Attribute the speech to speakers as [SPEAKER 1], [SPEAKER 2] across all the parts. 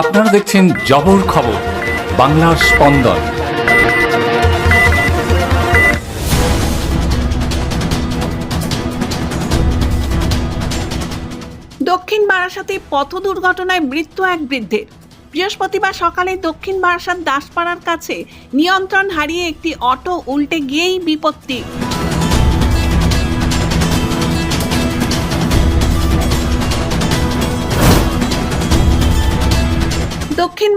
[SPEAKER 1] আপনারা দেখছেন জবর খবর, বাংলার স্পন্দন।
[SPEAKER 2] দক্ষিণ বারাসাতে পথ দুর্ঘটনায় মৃত্যু এক বৃদ্ধের। বৃহস্পতিবার সকালে দক্ষিণ বারাসাত দাসপাড়ার কাছে নিয়ন্ত্রণ হারিয়ে একটি অটো উল্টে গিয়েই বিপত্তি।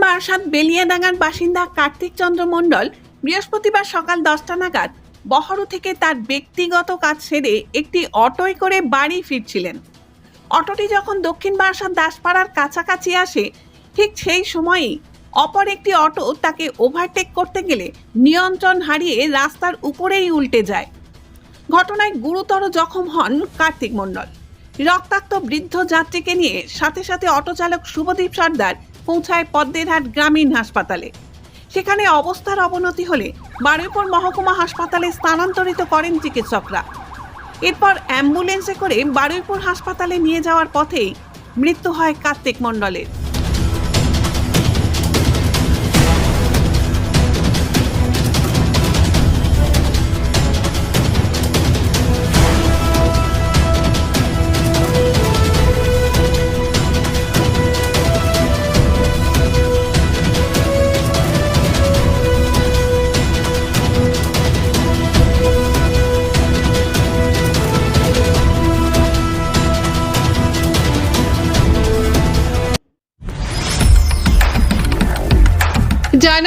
[SPEAKER 2] বারাসাত বেলিয়াডাঙ্গার বাসিন্দা কার্তিক চন্দ্র মণ্ডল বৃহস্পতিবার সকাল দশটা নাগাদ বহরু থেকে তার ব্যক্তিগত কাজ সেরে একটি অটোয় করে বাড়ি ফিরছিলেন। অটোটি যখন দক্ষিণ বারাসাত দাসপাড়ার কাছাকাছি আসে, ঠিক সেই সময়ই অপর একটি অটো তাকে ওভারটেক করতে গেলে নিয়ন্ত্রণ হারিয়ে রাস্তার উপরেই উল্টে যায়। ঘটনায় গুরুতর জখম হন কার্তিক মণ্ডল। রক্তাক্ত বৃদ্ধ যাত্রীকে নিয়ে সাথে সাথে অটো চালক শুভদীপ সর্দার পৌঁছায় পদ্মেরহাট গ্রামীণ হাসপাতালে। সেখানে অবস্থার অবনতি হলে বারুইপুর মহকুমা হাসপাতালে স্থানান্তরিত করেন চিকিৎসকরা। এরপর অ্যাম্বুলেন্সে করে বারুইপুর হাসপাতালে নিয়ে যাওয়ার পথেই মৃত্যু হয় কার্তিক মণ্ডলের।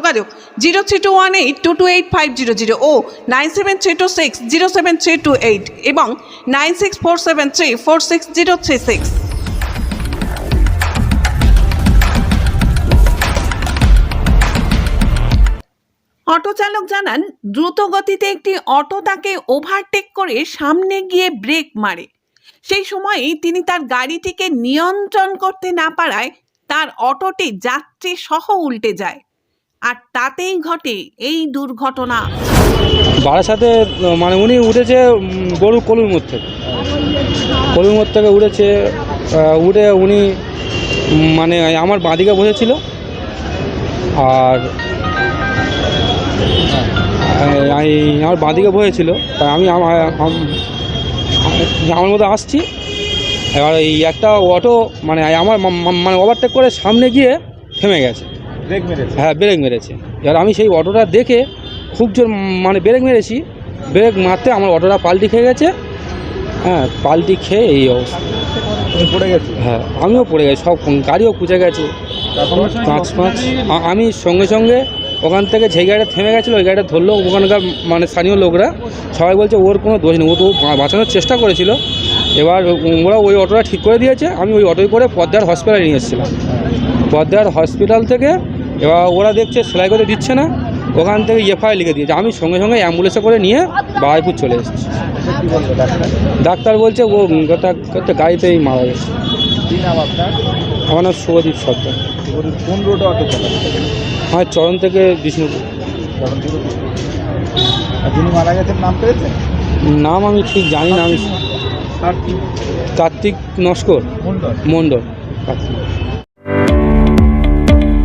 [SPEAKER 2] যোগাযোগ zero three two one eight two two eight five zero zero O nine seven three two six zero seven three two eight এবং nine six four seven three four six zero three six. Auto চালক জানান, দ্রুত গতিতে একটি auto তাকে overtake করে সামনে গিয়ে ব্রেক মারে। সেই সময়েই তিনি তার গাড়িটিকে নিয়ন্ত্রণ করতে না পারায় তার অটোটি যাত্রী সহ উল্টে যায়। আর তাতেই ঘটে এই দুর্ঘটনা।
[SPEAKER 3] বারাসাতে মানে উনি উঠেছে গরু কলুর মোড় থেকে। কলুর মোড় থেকে উঠেছে উঠে উনি মানে আমার বাঁদিকে বসেছিল। আর আমার বাঁদিকে বসেছিল। তাই আমি আমার আম- আমার মতো আসছি। এবার এই একটা অটো মানে আমার মানে ওভারটেক করে সামনে গিয়ে থেমে গেছে। হ্যাঁ ব্রেক মেরেছে। এবার আমি সেই অটোটা দেখে খুব জোর মানে ব্রেক মেরেছি। ব্রেক মারতে আমার অটোটা পাল্টি খেয়ে গেছে। হ্যাঁ পাল্টি খেয়ে এই অবস্থা।
[SPEAKER 4] পড়ে গেছে?
[SPEAKER 3] হ্যাঁ আমিও পড়ে গেছি। সব গাড়িও কুচে গেছে। পাঁচ পাঁচ আমি সঙ্গে সঙ্গে ওখান থেকে যে গাড়িটা থেমে গেছিল ওই গাড়িটা ধরলো ওখানকার মানে স্থানীয় লোকরা। সবাই বলছে ওর কোনো দোষ নেই। ও তো বাঁচানোর চেষ্টা করেছিল। এবার ওরা ওই অটোটা ঠিক করে দিয়েছে। আমি ওই অটোয় করে পদ্মার হসপিটালে নিয়ে এসেছিলাম। পদ্মার হসপিটাল থেকে এবার ওরা দেখছে সেলাই করে দিচ্ছে না ওখান থেকে এফআইআর লিখে দিয়েছে। আমি সঙ্গে সঙ্গে অ্যাম্বুলেন্সে করে নিয়ে বারাইপুর চলে এসেছি।
[SPEAKER 4] ডাক্তার
[SPEAKER 3] বলছে ও গোটা গাড়িতেই মারা গেছে। আমার নাম শুভদীপ সর্দার।
[SPEAKER 4] কোন রোডে অটো চালান
[SPEAKER 3] চরণ থেকে বিষ্ণুপুর।
[SPEAKER 4] যিনি মারা গেছেন নাম পেয়েছেন?
[SPEAKER 3] নাম আমি ঠিক জানি না আমি Kartik. Naskar.
[SPEAKER 4] Mondal
[SPEAKER 3] Mondal Kartik.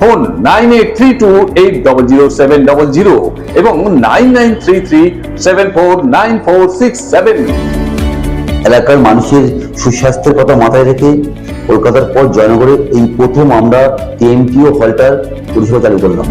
[SPEAKER 5] Phone nine eight three two eight double zero seven double zero এবং nine nine three three seven four nine four six seven.
[SPEAKER 6] এলাকার মানুষের সুস্বাস্থ্যের কথা মাথায় রেখে কলকাতার পর জয়নগরে এই প্রথম আমরা টিএমটিও হলটার পরিষেবা চালু করলাম।